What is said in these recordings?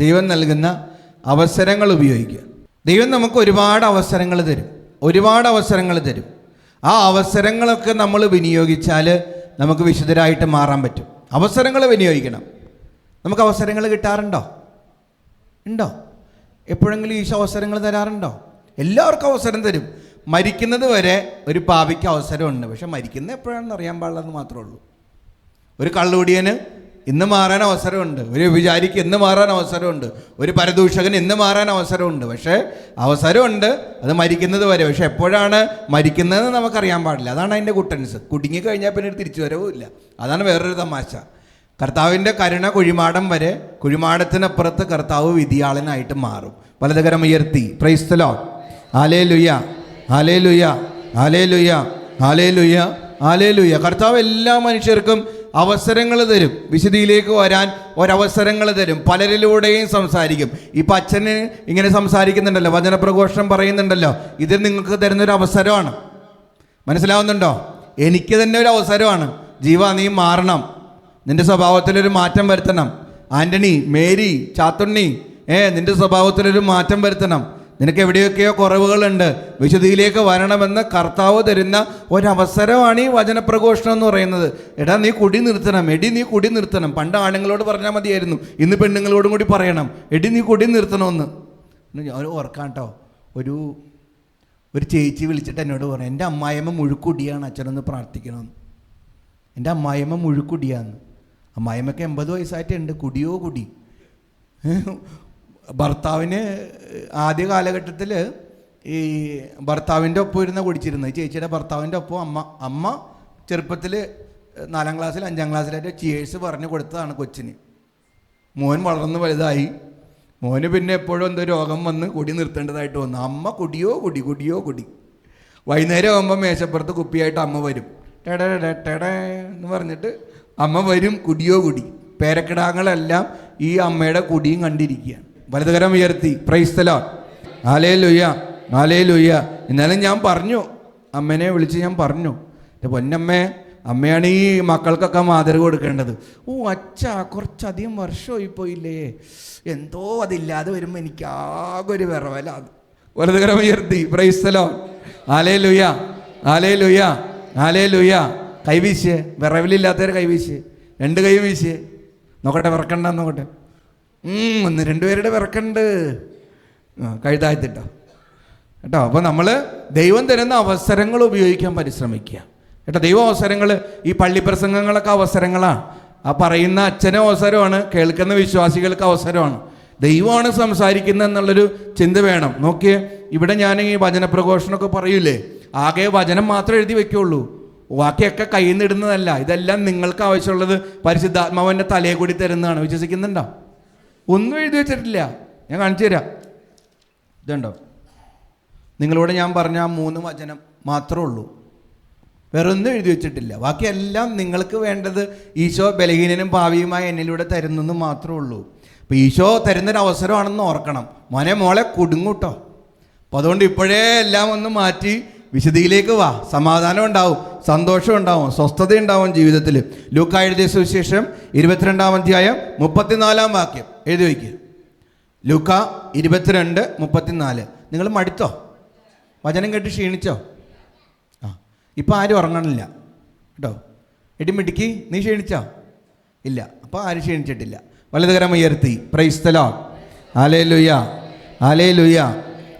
ദൈവം നൽകുന്ന അവസരങ്ങൾ ഉപയോഗിക്കുക. ദൈവം നമുക്ക് ഒരുപാട് അവസരങ്ങൾ തരും. ഒരുപാട് അവസരങ്ങൾ തരും. ആ അവസരങ്ങളൊക്കെ നമ്മൾ വിനിയോഗിച്ചാൽ നമുക്ക് വിശുദ്ധരായിട്ട് മാറാൻ പറ്റും. അവസരങ്ങൾ വിനിയോഗിക്കണം. നമുക്ക് അവസരങ്ങൾ കിട്ടാറുണ്ടോ? ഉണ്ടോ? എപ്പോഴെങ്കിലും ഈശോ അവസരങ്ങൾ തരാറുണ്ടോ? എല്ലാവർക്കും അവസരം തരും. മരിക്കുന്നത് വരെ ഒരു പാപിക്ക് അവസരമുണ്ട്. പക്ഷെ മരിക്കുന്നത് എപ്പോഴാണെന്ന് അറിയാൻ പാടില്ലെന്ന് മാത്രമേ ഉള്ളൂ. ഒരു കള്ളുകൂടിയന് ഇന്ന് മാറാൻ അവസരമുണ്ട്. ഒരു വിചാരിക്ക് ഇന്ന് മാറാൻ അവസരമുണ്ട്. ഒരു പരദൂഷകന് ഇന്ന് മാറാൻ അവസരമുണ്ട്. പക്ഷേ അവസരമുണ്ട്. അത് മരിക്കുന്നത് വരെ. പക്ഷെ എപ്പോഴാണ് മരിക്കുന്നതെന്ന് നമുക്കറിയാൻ പാടില്ല. അതാണ് അതിന്റെ കുട്ടൻസ്. കുടുങ്ങി കഴിഞ്ഞാൽ പിന്നെ തിരിച്ചു വരവുമില്ല അതാണ് വേറൊരു തമാശ. കർത്താവിന്റെ കരുണ കുഴിമാടം വരെ കുഴിമാടത്തിനപ്പുറത്ത് കർത്താവ് വിധിയാളനായിട്ട് മാറും. വലതുകരം ഉയർത്തി. പ്രൈസ്തലോ ആലേ ലുയ ആലേ ലുയ ആലേ ലുയ ആലേ ലുയ ആലേ ലുയ കർത്താവ് എല്ലാ മനുഷ്യർക്കും അവസരങ്ങൾ തരും. വിശുദ്ധിയിലേക്ക് വരാൻ ഒരവസരങ്ങൾ തരും. പലരിലൂടെയും സംസാരിക്കും. ഇപ്പം അച്ഛന് ഇങ്ങനെ സംസാരിക്കുന്നുണ്ടല്ലോ. വചനപ്രഘോഷണം പറയുന്നുണ്ടല്ലോ. ഇത് നിങ്ങൾക്ക് തരുന്നൊരു അവസരമാണ്. മനസ്സിലാവുന്നുണ്ടോ? എനിക്ക് തന്നെ ഒരു അവസരമാണ്. ജീവ നീ മാറണം. നിന്റെ സ്വഭാവത്തിലൊരു മാറ്റം വരുത്തണം. ആന്റണി മേരി ചാത്തുണ്ണി ഏ നിന്റെ സ്വഭാവത്തിലൊരു മാറ്റം വരുത്തണം. നിനക്ക് എവിടെയൊക്കെയോ കുറവുകളുണ്ട്. വിശുദ്ധിയിലേക്ക് വരണമെന്ന് കർത്താവ് തരുന്ന ഒരവസരമാണ് ഈ വചനപ്രഘോഷണം എന്ന് പറയുന്നത്. എടാ നീ കുടി നിർത്തണം. എടി നീ കുടി നിർത്തണം. പണ്ട് ആണുങ്ങളോട് പറഞ്ഞാൽ മതിയായിരുന്നു. ഇന്ന് പെണ്ണുങ്ങളോടും കൂടി പറയണം. എടി നീ കുടി നിർത്തണമെന്ന്. ഞാൻ ഓർക്കാം കേട്ടോ ഒരു ഒരു ചേച്ചി വിളിച്ചിട്ട് എന്നോട് പറഞ്ഞു എന്റെ അമ്മായിയമ്മ മുഴുക്കുടിയാണ് അച്ഛനൊന്ന് പ്രാർത്ഥിക്കണമെന്ന്. എന്റെ അമ്മായിയമ്മ മുഴുക്കുടിയാന്ന്. അമ്മായിയമ്മക്ക് എൺപത് വയസ്സായിട്ടുണ്ട്. കുടിയോ കുടി? ഭർത്താവിന് ആദ്യ കാലഘട്ടത്തിൽ ഈ ഭർത്താവിന്റെ ഒപ്പം ഇരുന്ന് കുടിച്ചിരുന്നത്. ചേച്ചിയുടെ ഭർത്താവിന്റെ ഒപ്പം അമ്മ അമ്മ ചെറുപ്പത്തിൽ നാലാം ക്ലാസ്സിൽ അഞ്ചാം ക്ലാസ്സിലായിട്ട് ചിയേഴ്സ് പറഞ്ഞു കൊടുത്തതാണ് കൊച്ചിന്. മോൻ വളർന്ന് വലുതായി. മോന് പിന്നെ എപ്പോഴും എന്തോ രോഗം വന്ന് കുടി നിർത്തേണ്ടതായിട്ട് വന്നു. അമ്മ കുടിയോ കുടി കുടിയോ കുടി. വൈകുന്നേരം ആകുമ്പോൾ മേശപ്പുറത്ത് കുപ്പിയായിട്ട് അമ്മ വരും. ടെടേ ടെടേ എന്ന് പറഞ്ഞിട്ട് അമ്മ വരും കുടിയോ കുടി. പേരക്കിടാങ്ങളെല്ലാം ഈ അമ്മയുടെ കുടിയും കണ്ടിരിക്കുകയാണ്. വലതുകരം ഉയർത്തി. പ്രൈസ്തലോ ആലേ ലുയ്യ ആലേ ലുയ്യ എന്നാലും ഞാൻ പറഞ്ഞു. അമ്മേനെ വിളിച്ച് ഞാൻ പറഞ്ഞു. എന്റെ പൊന്നമ്മേ അമ്മയാണ് ഈ മക്കൾക്കൊക്കെ മാതൃക കൊടുക്കേണ്ടത്. ഓ അച്ഛ കുറച്ചധികം വർഷമായി പോയില്ലേ. എന്തോ അതില്ലാതെ വരുമ്പോൾ എനിക്ക് ആകെ ഒരു വിറവലാണ്. വലതുകരം ഉയർത്തി. പ്രൈസ്തലോ ആലേ ലുയ്യ ആലേ ലുയ്യ ആലേ ലുയ്യ കൈവീശ് വിറവിലില്ലാത്തവർ കൈവീശ് രണ്ട് കൈ നോക്കട്ടെ വിറക്കണ്ട നോക്കട്ടെ. ഒന്ന് രണ്ടുപേരുടെ വിറക്കുണ്ട്. ആ, കഴുതായത്തിട്ടോ. കേട്ടോ അപ്പോൾ നമ്മൾ ദൈവം തരുന്ന അവസരങ്ങൾ ഉപയോഗിക്കാൻ പരിശ്രമിക്കുക. കേട്ടോ ദൈവ അവസരങ്ങൾ ഈ പള്ളി പ്രസംഗങ്ങളൊക്കെ അവസരങ്ങളാണ് ആ പറയുന്ന അച്ഛനും അവസരമാണ് കേൾക്കുന്ന വിശ്വാസികൾക്ക് അവസരമാണ്. ദൈവമാണ് സംസാരിക്കുന്നത് എന്നുള്ളൊരു ചിന്ത വേണം. നോക്കിയേ ഇവിടെ ഞാൻ ഈ വചനപ്രഘോഷണമൊക്കെ പറയൂലേ ആകെ വചനം മാത്രം എഴുതി വെക്കുള്ളൂ. ബാക്കിയൊക്കെ കയ്യിൽ നിന്ന് ഇടുന്നതല്ല ഇതെല്ലാം നിങ്ങൾക്ക് ആവശ്യമുള്ളത് പരിശുദ്ധാത്മാവിന്റെ തലയെ കൂടി തരുന്നതാണ്. വിശ്വസിക്കുന്നുണ്ടോ? ഒന്നും എഴുതി വെച്ചിട്ടില്ല. ഞാൻ കാണിച്ചു തരാം. ഇതുണ്ടോ? നിങ്ങളോട് ഞാൻ പറഞ്ഞ ആ മൂന്ന് വചനം മാത്രമേ ഉള്ളൂ. വേറെ ഒന്നും എഴുതി വെച്ചിട്ടില്ല. ബാക്കിയെല്ലാം നിങ്ങൾക്ക് വേണ്ടത് ഈശോ ബലഹീനനും ഭാവിയുമായി എന്നിലൂടെ തരുന്നെന്ന് മാത്രമേ ഉള്ളൂ. അപ്പോൾ ഈശോ തരുന്നൊരു അവസരമാണെന്ന് ഓർക്കണം. മോനെ മോളെ കുടുങ്ങൂട്ടോ. അപ്പോൾ അതുകൊണ്ട് ഇപ്പോഴേ എല്ലാം ഒന്ന് മാറ്റി വിശുദ്ധിയിലേക്ക് വാ. സമാധാനം ഉണ്ടാവും സന്തോഷം ഉണ്ടാവും സ്വസ്ഥത ഉണ്ടാവും ജീവിതത്തിൽ ലൂക്കായ എഴുതിയ സുവിശേഷം ഇരുപത്തിരണ്ടാം അധ്യായം മുപ്പത്തിനാലാം വാക്യം. എഴുതി വയ്ക്കുക ലൂക്ക ഇരുപത്തിരണ്ട് മുപ്പത്തിനാല്. നിങ്ങൾ മടുത്തോ? വചനം കേട്ട് ക്ഷീണിച്ചോ? ആ ഇപ്പം ആരും ഉറങ്ങണില്ല. കേട്ടോ? എടി മിടുക്കി നീ ക്ഷീണിച്ചോ? ഇല്ല അപ്പോൾ ആരും ക്ഷീണിച്ചിട്ടില്ല. വലതുകരം ഉയർത്തി. പ്രൈസ്തലോ ആലേ ലുയ ആലേ ലുയ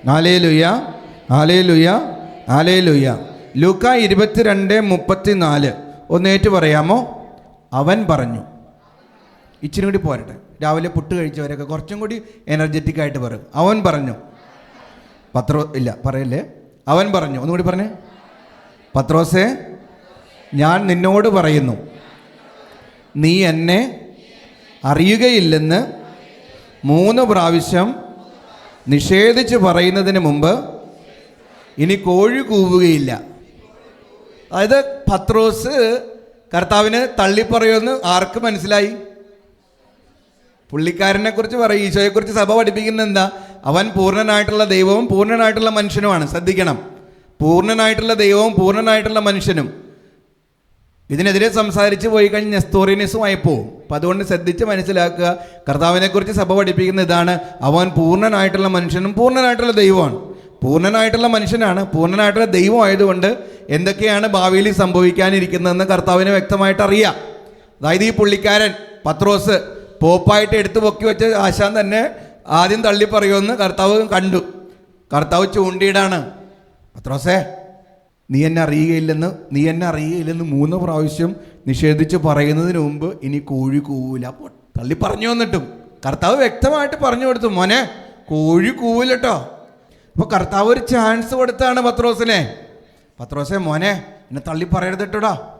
ആലേ ലുയ ആലേ ലുയ ആലേ ലുയ ലൂക്ക ഇരുപത്തിരണ്ട് മുപ്പത്തിനാല്. ഒന്നേറ്റ് പറയാമോ? അവൻ പറഞ്ഞു. ഇച്ചിരി കൂടി പോരട്ടെ. രാവിലെ പുട്ട് കഴിച്ചവരൊക്കെ കുറച്ചും കൂടി എനർജറ്റിക് ആയിട്ട് പറയും. അവൻ പറഞ്ഞു. പത്രോ ഇല്ല പറയല്ലേ? അവൻ പറഞ്ഞു. ഒന്നുകൂടി പറഞ്ഞേ. പത്രോസേ ഞാൻ നിന്നോട് പറയുന്നു. നീ എന്നെ അറിയുകയില്ലെന്ന് മൂന്ന് പ്രാവശ്യം നിഷേധിച്ച് പറയുന്നതിന് മുമ്പ് ഇനി കോഴി കൂവുകയില്ല. അതായത് പത്രോസ് കർത്താവിന് തള്ളിപ്പറയുമെന്ന് ആർക്ക് മനസ്സിലായി? പുള്ളിക്കാരനെ കുറിച്ച് പറയും ഈശോയെക്കുറിച്ച് സഭ പഠിപ്പിക്കുന്നത് എന്താ? അവൻ പൂർണനായിട്ടുള്ള ദൈവവും പൂർണനായിട്ടുള്ള മനുഷ്യനുമാണ് ശ്രദ്ധിക്കണം. പൂർണനായിട്ടുള്ള ദൈവവും പൂർണനായിട്ടുള്ള മനുഷ്യനും. ഇതിനെതിരെ സംസാരിച്ച് പോയി കഴിഞ്ഞ് നെസ്തോറിയനിസമായി പോവും അപ്പം അതുകൊണ്ട് ശ്രദ്ധിച്ച് മനസ്സിലാക്കുക കർത്താവിനെക്കുറിച്ച് സഭ പഠിപ്പിക്കുന്ന ഇതാണ് അവൻ പൂർണനായിട്ടുള്ള മനുഷ്യനും പൂർണനായിട്ടുള്ള ദൈവമാണ് പൂർണനായിട്ടുള്ള മനുഷ്യനാണ് പൂർണനായിട്ടുള്ള ദൈവമായതുകൊണ്ട് എന്തൊക്കെയാണ് ഭാവിയിൽ സംഭവിക്കാനിരിക്കുന്നതെന്ന് കർത്താവിന് വ്യക്തമായിട്ട് അറിയാം അതായത് ഈ പുള്ളിക്കാരൻ പത്രോസ് പോപ്പായിട്ട് എടുത്തു പൊക്കി വെച്ച ആശാൻ തന്നെ ആദ്യം തള്ളി പറയുമെന്ന് കർത്താവ് കണ്ടു. കർത്താവ് ചൂണ്ടിയിടാണ്. പത്രോസേ നീ എന്നെ അറിയുകയില്ലെന്ന് നീ എന്നെ അറിയുകയില്ലെന്ന് മൂന്ന് പ്രാവശ്യം നിഷേധിച്ച് പറയുന്നതിന് മുമ്പ് ഇനി കോഴി കൂവില്ല അപ്പോൾ തള്ളി പറഞ്ഞു വന്നിട്ടും. കർത്താവ് വ്യക്തമായിട്ട് പറഞ്ഞു കൊടുത്തു മോനെ കോഴി കൂവില്ലട്ടോ അപ്പോൾ കർത്താവ് ഒരു ചാൻസ് കൊടുത്താണ് പത്രോസിനെ. പത്രോസെ മോനെ എന്നെ തള്ളി പറയരുതിട്ടോടാ.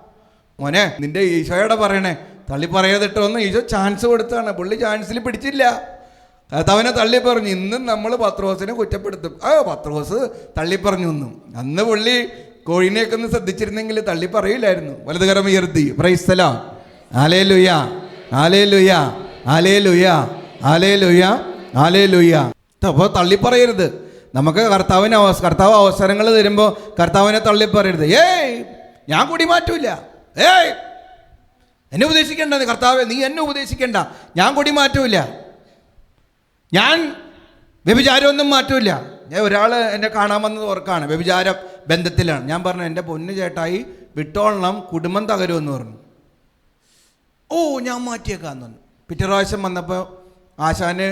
മോനെ നിന്റെ ഈശോയോടെ പറയണേ. തള്ളി പറയാതിട്ടൊന്നും ഈശോ ചാൻസ് കൊടുത്താണ്. പുള്ളി ചാൻസിൽ പിടിച്ചില്ല. അതവനെ തള്ളി പറഞ്ഞു. ഇന്നും നമ്മൾ പത്രോസിനെ കുറ്റപ്പെടുത്തും. ആ പത്രോസ് തള്ളി പറഞ്ഞു ഒന്നും അന്ന് പുള്ളി കോഴിനെയൊക്കെ ഒന്ന് ശ്രദ്ധിച്ചിരുന്നെങ്കിൽ തള്ളി പറയില്ലായിരുന്നു. വലതുകരം ഉയർത്തി. പ്രൈസ്തല ആലേ ലുയ ആലേ ലുയ ആലേ ലുയ ആലേ ലുയ ആലേ ലുയ അപ്പോൾ തള്ളി പറയരുത്. നമുക്ക് കർത്താവിന് അവസ കർത്താവ് അവസരങ്ങൾ തരുമ്പോൾ കർത്താവിനെ തള്ളി പറയരുത്. ഏയ് ഞാൻ കൂടി മാറ്റൂല ഏയ് എന്നെ ഉപദേശിക്കേണ്ട നീ കർത്താവെ നീ എന്നെ ഉപദേശിക്കേണ്ട. ഞാൻ കൊടി മാറ്റമില്ല ഞാൻ വ്യഭിചാരമൊന്നും മാറ്റൂല ഞാൻ ഒരാൾ എന്നെ കാണാൻ വന്നത് ഓർക്കാണ് വ്യഭിചാര ബന്ധത്തിലാണ്. ഞാൻ പറഞ്ഞു എന്റെ പൊന്നു ചേട്ടായി വിട്ടോളണം കുടുംബം തകരുമെന്ന് പറഞ്ഞു. ഓ ഞാൻ മാറ്റിയേക്കാന്ന് പറഞ്ഞു. പിറ്റേ പ്രാവശ്യം വന്നപ്പോൾ ആശാന്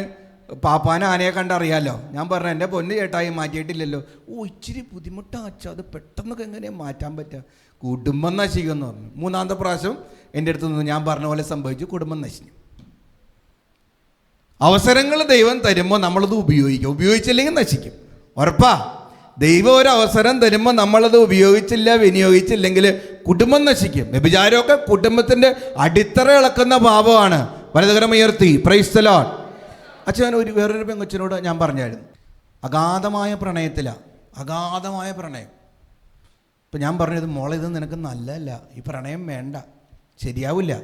പാപ്പാനെ ആനയെ കണ്ടറിയാലോ ഞാൻ പറഞ്ഞു എന്റെ പൊന്നു ചേട്ടായി മാറ്റിയിട്ടില്ലല്ലോ. ഓ ഇച്ചിരി ബുദ്ധിമുട്ടാ അച്ഛാ അത് പെട്ടെന്നൊക്കെ എങ്ങനെയാണ് മാറ്റാൻ പറ്റുക കുടുംബം നശിക്കുമെന്ന് പറഞ്ഞു. മൂന്നാമത്തെ പ്രാവശ്യം എന്റെ അടുത്ത് നിന്ന് ഞാൻ പറഞ്ഞ പോലെ സംഭവിച്ചു കുടുംബം നശിക്കും അവസരങ്ങൾ ദൈവം തരുമ്പോൾ നമ്മളത് ഉപയോഗിക്കും. ഉപയോഗിച്ചില്ലെങ്കിൽ നശിക്കും. ഉറപ്പാ. ദൈവം ഒരു അവസരം തരുമ്പോൾ നമ്മളത് ഉപയോഗിച്ചില്ല വിനിയോഗിച്ചില്ലെങ്കിൽ കുടുംബം നശിക്കും. വ്യഭിചാരമൊക്കെ കുടുംബത്തിന്റെ അടിത്തറ ഇളക്കുന്ന പാപമാണ് വലതുകരം ഉയർത്തി. പ്രൈസ്തലോൺ അച്ഛൻ ഒരു വേറൊരു പെങ്കൊച്ചിനോട് ഞാൻ പറഞ്ഞായിരുന്നു. അഗാധമായ പ്രണയത്തിലാണ് അഗാധമായ പ്രണയം. ഇപ്പം ഞാൻ പറഞ്ഞത് മോളെ ഇത് നിനക്ക് നല്ലതല്ല. ഈ പ്രണയം വേണ്ട. ശരിയാവില്ല.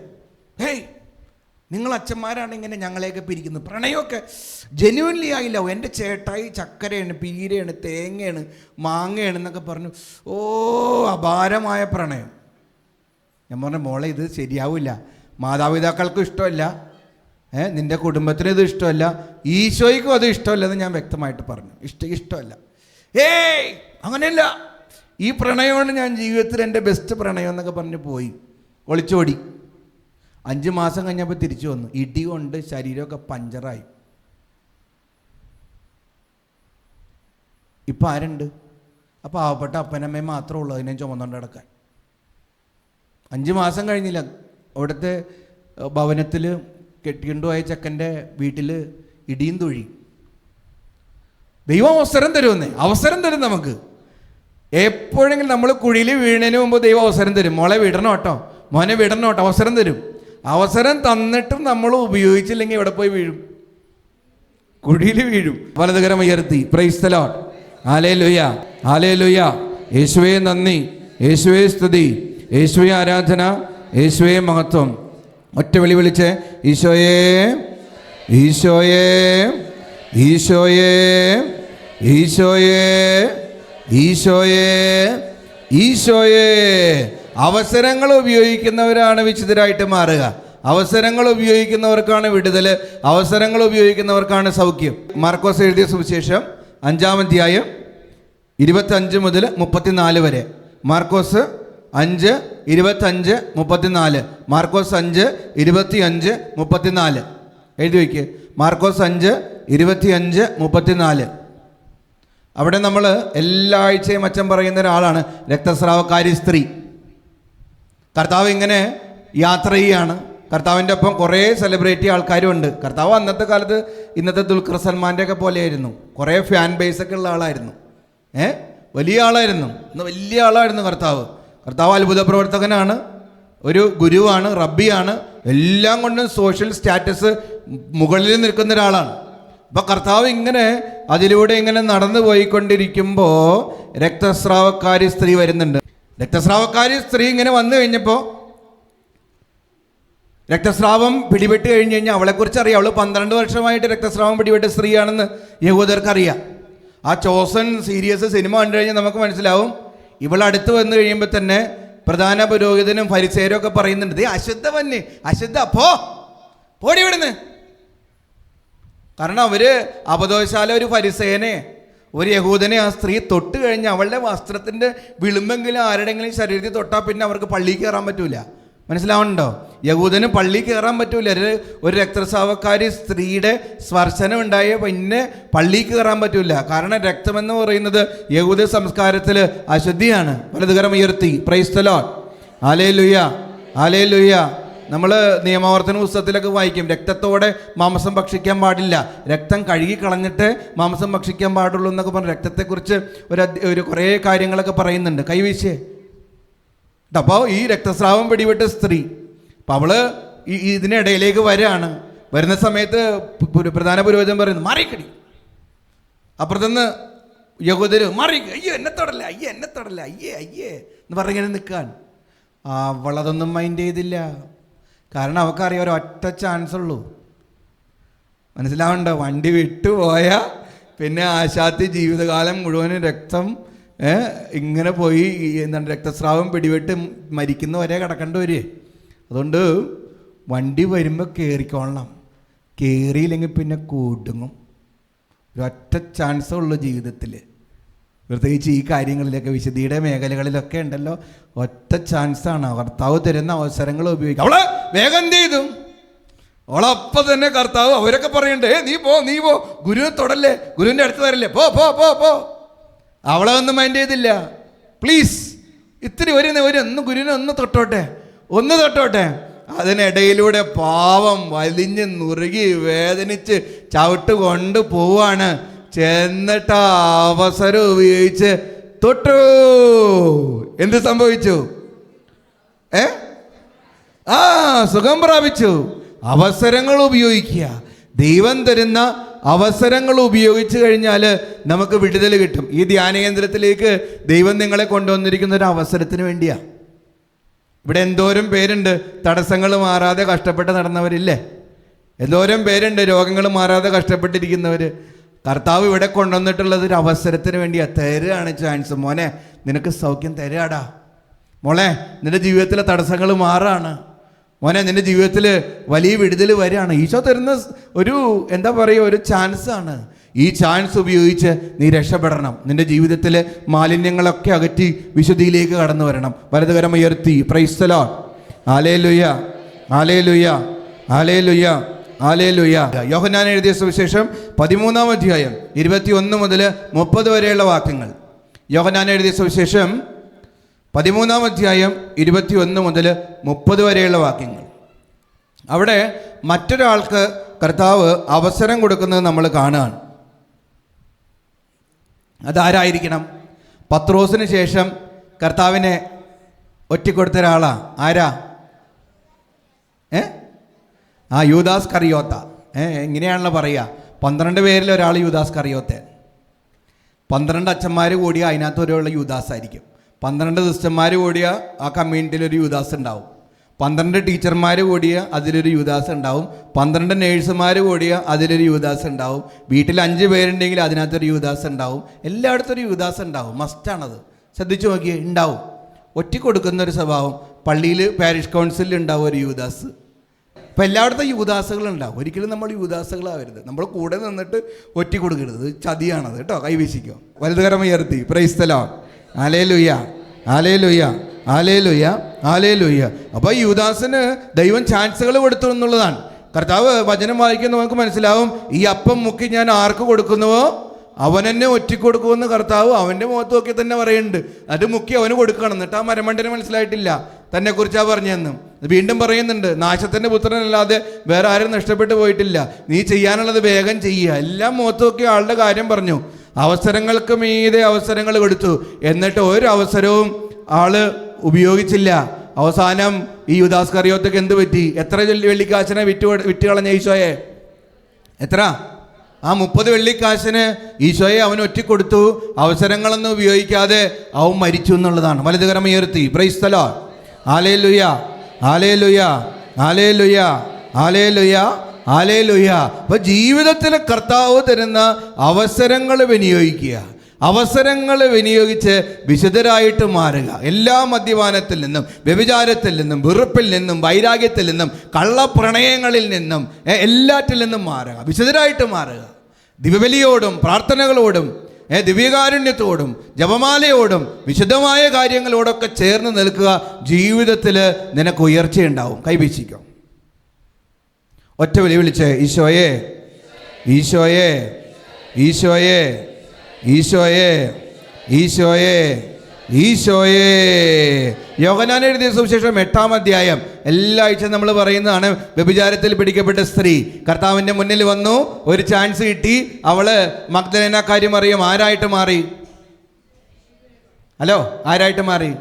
ഹേയ് നിങ്ങൾ അച്ഛന്മാരാണ് ഇങ്ങനെ ഞങ്ങളെയൊക്കെ പിരിക്കുന്നത്. പ്രണയമൊക്കെ ജെന്യുവൻലി ആയില്ല. എന്റെ ചേട്ടായി ചക്കരയാണ് പീരയാണ് തേങ്ങയാണ് മാങ്ങയാണ് എന്നൊക്കെ പറഞ്ഞു. ഓ അപാരമായ പ്രണയം. ഞാൻ പറഞ്ഞ മോളെ ഇത് ശരിയാവില്ല. മാതാപിതാക്കൾക്കും ഇഷ്ടമല്ല. ഏ നിന്റെ കുടുംബത്തിനും ഇത് ഇഷ്ടമല്ല. ഈശോയ്ക്കും അത് ഇഷ്ടമല്ലെന്ന് ഞാൻ വ്യക്തമായിട്ട് പറഞ്ഞു. ഇഷ്ട ഇഷ്ടമല്ല. ഏയ് അങ്ങനെയല്ല. ഈ പ്രണയമാണ് ഞാൻ ജീവിതത്തിൽ എന്റെ ബെസ്റ്റ് പ്രണയം എന്നൊക്കെ പറഞ്ഞ് പോയി. ഒളിച്ചോടി. അഞ്ച് മാസം കഴിഞ്ഞപ്പോൾ തിരിച്ചു വന്നു. ഇടി കൊണ്ട് ശരീരമൊക്കെ പഞ്ചറായി. ഇപ്പം ആരുണ്ട്? അപ്പോൾ പാവപ്പെട്ട അപ്പനമ്മയും മാത്രമേ ഉള്ളൂ. അതിനെ ചുമന്നുകൊണ്ട് കിടക്കാൻ അഞ്ച് മാസം കഴിഞ്ഞില്ല. അവിടുത്തെ ഭവനത്തിൽ കെട്ടിക്കൊണ്ടുപോയ ചെക്കന്റെ വീട്ടിൽ ഇടിയും തൊഴി. ദൈവം അവസരം തരുമെന്നേ. അവസരം തരും നമുക്ക്. എപ്പോഴെങ്കിലും നമ്മൾ കുഴിയിൽ വീഴുന്നതിന് മുമ്പ് ദൈവം അവസരം തരും. മോളെ വിടണം കേട്ടോ മോനെ വിടണം കേട്ടോ അവസരം തരും. അവസരം തന്നിട്ടും നമ്മൾ ഉപയോഗിച്ചില്ലെങ്കിൽ ഇവിടെ പോയി വീഴും? കുഴിയിൽ വീഴും. വലതുകരം ഉയർത്തി. പ്രൈസ്തലോ ആലേ ലുയ ആലേ ലുയ യേശുവേ നന്ദി. യേശുവേ സ്തുതി. യേശുവേ ആരാധന. യേശുവേ മഹത്വം. ഒറ്റ വിളി വിളിച്ച്. ഈശോയേ. ഈശോയേ. ഈശോയേ. ഈശോയേ. ഈശോയേ ഈശോയെ അവസരങ്ങൾ ഉപയോഗിക്കുന്നവരാണ് വിശുദ്ധരായിട്ട് മാറുക. അവസരങ്ങൾ ഉപയോഗിക്കുന്നവർക്കാണ് വിടുതൽ അവസരങ്ങൾ ഉപയോഗിക്കുന്നവർക്കാണ് സൗഖ്യം. മാർക്കോസ് എഴുതിയ സുവിശേഷം അഞ്ചാം അധ്യായം ഇരുപത്തഞ്ച് മുതൽ മുപ്പത്തിനാല് വരെ. മാർക്കോസ് അഞ്ച് ഇരുപത്തഞ്ച് മുപ്പത്തിനാല്. മാർക്കോസ് അഞ്ച് ഇരുപത്തി ഇരുപത്തിയഞ്ച് മുപ്പത്തിനാല്. എഴുതി വയ്ക്കുക മാർക്കോസ് അഞ്ച് ഇരുപത്തി ഇരുപത്തിയഞ്ച് മുപ്പത്തിനാല്. അവിടെ നമ്മൾ എല്ലാ ആഴ്ചയും അച്ഛൻ പറയുന്ന ഒരാളാണ് രക്തസ്രാവക്കാരി സ്ത്രീ. കർത്താവ് ഇങ്ങനെ യാത്ര ചെയ്യാണ്. കർത്താവിന്റെ ഒപ്പം കുറേ സെലിബ്രിറ്റി ആൾക്കാരും ഉണ്ട് കർത്താവ് അന്നത്തെ കാലത്ത് ഇന്നത്തെ ദുൽഖർ സൽമാന്റെ ഒക്കെ പോലെയായിരുന്നു. കുറേ ഫാൻ ബേസ് ഉള്ള ആളായിരുന്നു. ഏ? വലിയ ആളായിരുന്നു. ഇന്ന് വലിയ ആളായിരുന്നു കർത്താവ്. കർത്താവ് അത്ഭുത പ്രവർത്തകനാണ്. ഒരു ഗുരുവാണ് റബ്ബിയാണ്. എല്ലാം കൊണ്ടും സോഷ്യൽ സ്റ്റാറ്റസ് മുകളിൽ നിൽക്കുന്ന ഒരാളാണ്. അപ്പോൾ കർത്താവ് ഇങ്ങനെ അതിലൂടെ ഇങ്ങനെ നടന്നു പോയിക്കൊണ്ടിരിക്കുമ്പോൾ രക്തസ്രാവക്കാരി സ്ത്രീ വരുന്നുണ്ട്. രക്തസ്രാവക്കാരി സ്ത്രീ ഇങ്ങനെ വന്നു കഴിഞ്ഞപ്പോൾ രക്തസ്രാവം പിടിപെട്ട് കഴിഞ്ഞ് കഴിഞ്ഞാൽ അവളെക്കുറിച്ച് അറിയാം. അവൾ പന്ത്രണ്ട് വർഷമായിട്ട് രക്തസ്രാവം പിടിപെട്ട സ്ത്രീയാണെന്ന് യഹൂദർക്ക് അറിയാം ആ ചോസൻ സീരിയസ് സിനിമ കണ്ടു കഴിഞ്ഞാൽ നമുക്ക് മനസ്സിലാവും. ഇവൾ അടുത്ത് വന്നു കഴിയുമ്പോൾ തന്നെ പ്രധാന പുരോഹിതനും ഫരിസേരും ഒക്കെ പറയുന്നുണ്ട് അശുദ്ധ വന്യ അശുദ്ധ പോ പോടി ഇവിടുന്ന്. കാരണം അവർ അബദ്ധവശാല ഒരു പരിസേനെ ഒരു യഹൂദനെ ആ സ്ത്രീ തൊട്ട് കഴിഞ്ഞ് അവളുടെ വസ്ത്രത്തിന്റെ വിളുമ്പെങ്കിലും ആരുടെങ്കിലും ശരീരത്തിൽ തൊട്ടാൽ പിന്നെ അവർക്ക് പള്ളിയിൽ കയറാൻ പറ്റൂല. മനസ്സിലാവുന്നുണ്ടോ? യഹൂദന് പള്ളിയിൽ കയറാൻ പറ്റൂല. ഒരു ഒരു രക്തസ്രാവക്കാരി സ്ത്രീയുടെ സ്പർശനം ഉണ്ടായ പിന്നെ പള്ളിയിൽ കയറാൻ പറ്റൂല. കാരണം രക്തമെന്ന് പറയുന്നത് യഹൂദ സംസ്കാരത്തിൽ അശുദ്ധിയാണ്. വലതുകരം ഉയർത്തി. പ്രൈസ്തലോ ആലേ ലുയ്യ ആലേ ലുയ്യ നമ്മൾ നിയമവർത്തന പുസ്തകത്തിലൊക്കെ വായിക്കും. രക്തത്തോടെ മാംസം ഭക്ഷിക്കാൻ പാടില്ല. രക്തം കഴുകി കളഞ്ഞിട്ട് മാംസം ഭക്ഷിക്കാൻ പാടുള്ളൂ എന്നൊക്കെ പറഞ്ഞ് രക്തത്തെക്കുറിച്ച് ഒരു ഒരു കുറേ കാര്യങ്ങളൊക്കെ പറയുന്നുണ്ട്. കൈവീശേ അപ്പോൾ ഈ രക്തസ്രാവം പിടിപെട്ട സ്ത്രീ അപ്പോൾ അവൾ ഈ ഇതിനിടയിലേക്ക് വരികയാണ് വരുന്ന സമയത്ത് പ്രധാന പുരോഹിതൻ പറയുന്നു മാറിക്കടി. അപ്പുറത്തുനിന്ന് യഹോദര് മാറി അയ്യോ എന്നെ തൊടല്ല. അയ്യോ എന്നെ തൊടല്ല. അയ്യേ അയ്യേ. എന്ന് പറഞ്ഞിങ്ങനെ നിൽക്കാൻ. അവളതൊന്നും മൈൻഡ് ചെയ്തില്ല. കാരണം അവൾക്കറിയാം ഒരൊറ്റ ചാൻസ് ഉള്ളൂ. മനസ്സിലാവണ്ട? വണ്ടി വിട്ടുപോയ പിന്നെ ആശാത്തി ജീവിതകാലം മുഴുവനും രക്തം ഇങ്ങനെ പോയി എന്താണ് രക്തസ്രാവം പിടിപെട്ട് മരിക്കുന്നവരെ കിടക്കേണ്ടി വരെ അതുകൊണ്ട് വണ്ടി വരുമ്പോൾ കയറിക്കോളണം കയറിയില്ലെങ്കിൽ പിന്നെ കൂടുങ്ങും. ഒരൊറ്റ ചാൻസേ ഉള്ളൂ ജീവിതത്തിൽ പ്രത്യേകിച്ച് ഈ കാര്യങ്ങളിലൊക്കെ വിശുദ്ധിയുടെ മേഖലകളിലൊക്കെ ഉണ്ടല്ലോ ഒറ്റ ചാൻസാണ് കർത്താവ് തരുന്ന അവസരങ്ങൾ ഉപയോഗിക്കുക അവളെ വേഗം ചെയ്തു? അവളപ്പം തന്നെ കർത്താവ് അവരൊക്കെ പറയണ്ടേ "ഏ, നീ പോ നീ പോ. ഗുരുവിനെ തൊടല്ലേ? ഗുരുവിന്റെ അടുത്ത് വരല്ലേ? പോ പോ പോ പോ. അവളെ ഒന്നും മൈൻഡ് ചെയ്തില്ല. പ്ലീസ് ഇത്തിരി ഒരു ഒരു ഒന്ന് ഗുരുവിനെ ഒന്ന് തൊട്ടോട്ടെ. ഒന്ന് തൊട്ടോട്ടെ. അതിനിടയിലൂടെ പാവം വലിഞ്ഞ് നുറുകി വേദനിച്ച് ചവിട്ട് കൊണ്ട് പോവാണ്. ചെന്നിട്ട് അവസരം ഉപയോഗിച്ച് തൊട്ടു. എന്ത് സംഭവിച്ചു? ഏ? ആ സുഖം പ്രാപിച്ചു. അവസരങ്ങൾ ഉപയോഗിക്കുക. ദൈവം തരുന്ന അവസരങ്ങൾ ഉപയോഗിച്ച് കഴിഞ്ഞാൽ നമുക്ക് വിടുതൽ കിട്ടും. ഈ ധ്യാന കേന്ദ്രത്തിലേക്ക് ദൈവം നിങ്ങളെ കൊണ്ടുവന്നിരിക്കുന്ന ഒരു അവസരത്തിന് വേണ്ടിയാ. ഇവിടെ എന്തോരം പേരുണ്ട്. തടസ്സങ്ങൾ മാറാതെ കഷ്ടപ്പെട്ട് നടന്നവരില്ലേ? എന്തോരം പേരുണ്ട്. രോഗങ്ങൾ മാറാതെ കഷ്ടപ്പെട്ടിരിക്കുന്നവർ കർത്താവ് ഇവിടെ കൊണ്ടുവന്നിട്ടുള്ളത് ഒരു അവസരത്തിന് വേണ്ടിയാ തരുകയാണ് ചാൻസ്. മോനെ നിനക്ക് സൗഖ്യം തരാടാ. മോളെ നിന്റെ ജീവിതത്തിലെ തടസ്സങ്ങൾ മാറാണ്. മോനെ നിന്റെ ജീവിതത്തിൽ വലിയ വിടുതൽ വരികയാണ്. ഈശോ തരുന്ന ഒരു എന്താ പറയുക ഒരു ചാൻസാണ് ഈ ചാൻസ് ഉപയോഗിച്ച് നീ രക്ഷപ്പെടണം. നിന്റെ ജീവിതത്തിലെ മാലിന്യങ്ങളൊക്കെ അകറ്റി വിശുദ്ധിയിലേക്ക് കടന്നു വരണം. വലതുകരം ഉയർത്തി പ്രൈസ്തലോ ആലേ ലുയ്യ ആലേ ലുയ്യ ആലേ ലുയ്യ ആലേ ലുയ്യ യോഹനാൻ എഴുതിയ സുവിശേഷം പതിമൂന്നാം അധ്യായം ഇരുപത്തി ഒന്ന് മുതൽ മുപ്പത് വരെയുള്ള വാക്യങ്ങൾ. യോഹനാൻ എഴുതിയ സുവിശേഷം പതിമൂന്നാം അധ്യായം ഇരുപത്തി ഒന്ന് മുതൽ മുപ്പത് വരെയുള്ള വാക്യങ്ങൾ. അവിടെ മറ്റൊരാൾക്ക് കർത്താവ് അവസരം കൊടുക്കുന്നത് നമ്മൾ കാണുകയാണ്. അതാരായിരിക്കണം? പത്രോസിന് ശേഷം കർത്താവിനെ ഒറ്റിക്കൊടുത്ത ഒരാളാ. ആരാ? ഏ? ആ യൂദാസ് കറിയോത്ത. ഏ എങ്ങനെയാണല്ലോ പറയുക പന്ത്രണ്ട് പേരിൽ ഒരാൾ യൂദാസ് കറിയോത്തൻ. പന്ത്രണ്ട് അച്ഛന്മാർ കൂടിയ അതിനകത്ത് ഒരാളുള്ള യൂദാസ് ആയിരിക്കും. പന്ത്രണ്ട് സിസ്റ്റർമാർ കൂടിയ ആ കമ്മ്യൂണിറ്റിയിൽ ഒരു യൂദാസ് ഉണ്ടാവും. പന്ത്രണ്ട് ടീച്ചർമാർ കൂടിയ അതിലൊരു യൂദാസ് ഉണ്ടാവും. പന്ത്രണ്ട് നേഴ്സുമാർ കൂടിയ അതിലൊരു യൂദാസ് ഉണ്ടാവും. വീട്ടിൽ അഞ്ച് പേരുണ്ടെങ്കിൽ അതിനകത്തൊരു യൂദാസ് ഉണ്ടാവും. എല്ലായിടത്തും ഒരു യൂദാസ് ഉണ്ടാവും. മസ്റ്റാണത് ശ്രദ്ധിച്ചു നോക്കിയേ ഉണ്ടാവും. ഒറ്റ കൊടുക്കുന്ന ഒരു സ്വഭാവം. പള്ളിയിൽ പാരിഷ് കൗൺസിലിൽ ഉണ്ടാവും ഒരു യൂദാസ്. ഇപ്പം എല്ലായിടത്തും യുവദാസകളുണ്ടാവും ഒരിക്കലും നമ്മൾ യൂദാസുകളാവരുത് നമ്മൾ കൂടെ നിന്നിട്ട് ഒറ്റ കൊടുക്കരുത്. ചതിയാണത് കേട്ടോ കൈവീശിക്കോ. വലുതുകരം ഉയർത്തി. പ്രൈസ്തലോ ആലേ ലുയ്യ ആലേ ലുയ്യ ആലേ ലുയ്യ ആലേ ലുയ്യ അപ്പോൾ യൂദാസിന് ദൈവം ചാൻസുകൾ കൊടുത്തു എന്നുള്ളതാണ്. കർത്താവ് വചനം വായിക്കുന്ന നമുക്ക് മനസ്സിലാവും ഈ അപ്പം മുക്കി ഞാൻ ആർക്ക് കൊടുക്കുന്നുവോ? അവൻ എന്നെ ഒറ്റിക്കൊടുക്കുമെന്ന് കർത്താവ് അവന്റെ മുഖത്ത് നോക്കി തന്നെ പറയുന്നുണ്ട്. അത് മുക്കി അവന് കൊടുക്കണം. എന്നിട്ട് ആ മരമണ്ടന് മനസ്സിലായിട്ടില്ല. തന്നെ കുറിച്ചാ പറഞ്ഞെന്ന് വീണ്ടും പറയുന്നുണ്ട്. നാശത്തിന്റെ പുത്രനല്ലാതെ വേറെ ആരും നഷ്ടപ്പെട്ടു പോയിട്ടില്ല. നീ ചെയ്യാനുള്ളത് വേഗം ചെയ്യുക. എല്ലാം മുഖത്ത് നോക്കി ആളുടെ കാര്യം പറഞ്ഞു. അവസരങ്ങൾക്ക് മീതെ അവസരങ്ങൾ കൊടുത്തു എന്നിട്ട് ഒരു അവസരവും ആൾ ഉപയോഗിച്ചില്ല. അവസാനം ഈ യുദാസ് കറിയോത്തൊക്കെ എന്ത് പറ്റി? എത്ര വെള്ളിക്കാശനെ വിറ്റ് വിറ്റ് കളഞ്ഞ ഈശോയെ? എത്ര? ആ മുപ്പത് വെള്ളിക്കാശിന് ഈശോയെ അവൻ ഒറ്റിക്കൊടുത്തു. അവസരങ്ങളൊന്നും ഉപയോഗിക്കാതെ അവൻ മരിച്ചു എന്നുള്ളതാണ്. വലതുകരം ഉയർത്തി ബ്രൈസ്തലോ ആലേ ലുയ ആലേ ലുയ ആലേ ലുയ ആലേ ലുയ ആലേ ലുയ അപ്പൊ ജീവിതത്തിൽ കർത്താവ് തരുന്ന അവസരങ്ങൾ വിനിയോഗിക്കുക. അവസരങ്ങൾ വിനിയോഗിച്ച് വിശുദ്ധരായിട്ട് മാറുക. എല്ലാ മദ്യപാനത്തിൽ നിന്നും വ്യഭിചാരത്തിൽ നിന്നും വെറുപ്പിൽ നിന്നും വൈരാഗ്യത്തിൽ നിന്നും കള്ളപ്രണയങ്ങളിൽ നിന്നും എല്ലാറ്റിൽ നിന്നും മാറുക. വിശുദ്ധരായിട്ട് മാറുക. ദിവബലിയോടും പ്രാർത്ഥനകളോടും ദിവ്യകാരുണ്യത്തോടും ജപമാലയോടും വിശുദ്ധമായ കാര്യങ്ങളോടൊക്കെ ചേർന്ന് നിൽക്കുക ജീവിതത്തിൽ നിനക്ക് ഉയർച്ചയുണ്ടാവും. കൈവീശിക്കും ഒറ്റ വിളി വിളിച്ച് ഈശോയെ ഈശോയെ ഈശോയെ ഈശോയെ ഈശോയെ ഈശോയെ. യോഗനാൻ എഴുതിയ സുവിശേഷം എട്ടാം അധ്യായം. എല്ലാ ആഴ്ച നമ്മൾ പറയുന്നതാണ് വ്യഭിചാരത്തിൽ പിടിക്കപ്പെട്ട സ്ത്രീ കർത്താവിന്റെ മുന്നിൽ വന്നു ഒരു ചാൻസ് കിട്ടി അവൾ മഗ്ദലേന കാര്യം അറിയും ആരായിട്ട് മാറി? ഹലോ ആരായിട്ട് മാറി?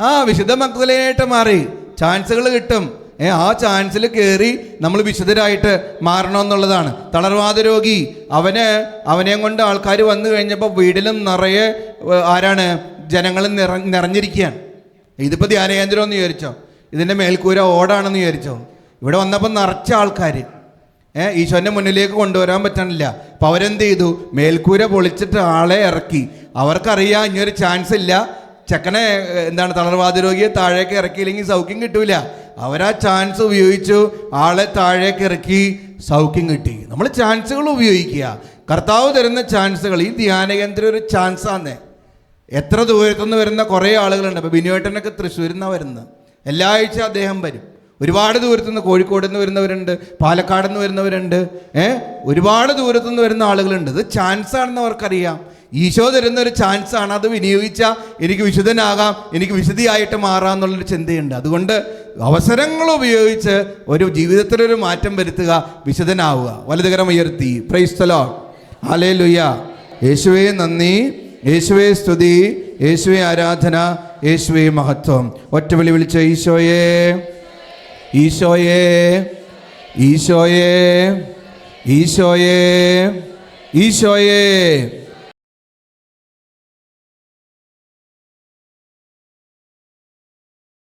ആ വിശുദ്ധ മഗ്ദലേനായിട്ട് മാറി. ചാൻസുകൾ കിട്ടും. ഏ ആ ചാൻസിൽ കയറി നമ്മൾ വിശുദ്ധരായിട്ട് മാറണമെന്നുള്ളതാണ്. തളർവാദ രോഗി. അവന് അവനെയും കൊണ്ട് ആൾക്കാർ വന്നു കഴിഞ്ഞപ്പോൾ വീടിലും നിറയെ ആരാണ്? ജനങ്ങൾ നിറ നിറഞ്ഞിരിക്കുകയാണ്. ഇതിപ്പോൾ ധ്യാനകേന്ദ്രം എന്ന് വിചാരിച്ചോ? ഇതിന്റെ മേൽക്കൂര ഓടാണെന്ന് വിചാരിച്ചോ? ഇവിടെ വന്നപ്പോൾ നിറച്ച ആൾക്കാർ ഏഹ് ഈശോന്റെ മുന്നിലേക്ക് കൊണ്ടുവരാൻ പറ്റണില്ല. അപ്പോൾ അവരെന്ത് ചെയ്തു? മേൽക്കൂര പൊളിച്ചിട്ട് ആളെ ഇറക്കി. അവർക്കറിയാം ഇനിയൊരു ചാൻസ് ഇല്ല. ചെക്കനെ എന്താണ് തളർവാദ രോഗിയെ താഴേക്ക് ഇറക്കിയില്ലെങ്കിൽ സൗഖ്യം കിട്ടൂല. അവരാ ചാൻസ് ഉപയോഗിച്ചു. ആളെ താഴേക്ക് ഇറക്കി സൗഖ്യം കിട്ടി. നമ്മൾ ചാൻസുകൾ ഉപയോഗിക്കുക. കർത്താവ് തരുന്ന ചാൻസുകൾ ഈ ധ്യാനകേന്ദ്രം ഒരു ചാൻസാന്നേ എത്ര ദൂരത്തുനിന്ന് വരുന്ന കുറേ ആളുകളുണ്ട്. അപ്പോൾ ബിനുവേട്ടനൊക്കെ തൃശ്ശൂരിൽ നിന്നാണ് വരുന്നത്. എല്ലാ ആഴ്ച അദ്ദേഹം വരും. ഒരുപാട് ദൂരത്തുനിന്ന് കോഴിക്കോട് നിന്ന് വരുന്നവരുണ്ട് പാലക്കാട് നിന്ന് വരുന്നവരുണ്ട്. ഏ? ഒരുപാട് ദൂരത്തുനിന്ന് വരുന്ന ആളുകളുണ്ട്. ഇത് ചാൻസ് ആണെന്ന് അവർക്കറിയാം. ഈശോ തരുന്ന ഒരു ചാൻസ് ആണ് അത് വിനിയോഗിച്ചാൽ എനിക്ക് വിശുദ്ധനാകാം എനിക്ക് വിശുദ്ധിയായിട്ട് മാറാം എന്നുള്ളൊരു ചിന്തയുണ്ട്. അതുകൊണ്ട് അവസരങ്ങൾ ഉപയോഗിച്ച് ഒരു ജീവിതത്തിലൊരു മാറ്റം വരുത്തുക വിശുദ്ധനാവുക. വലതുകരം ഉയർത്തി. പ്രൈസ്തലോ അലേ ലുയ്യ യേശുവേ നന്ദി. യേശുവേ സ്തുതി യേശുവേ ആരാധന യേശുവേ മഹത്വം. ഒറ്റ വിളി വിളിച്ച ഈശോയെ. ഈശോയെ. ഈശോയെ. ഈശോയെ. ഈശോയെ.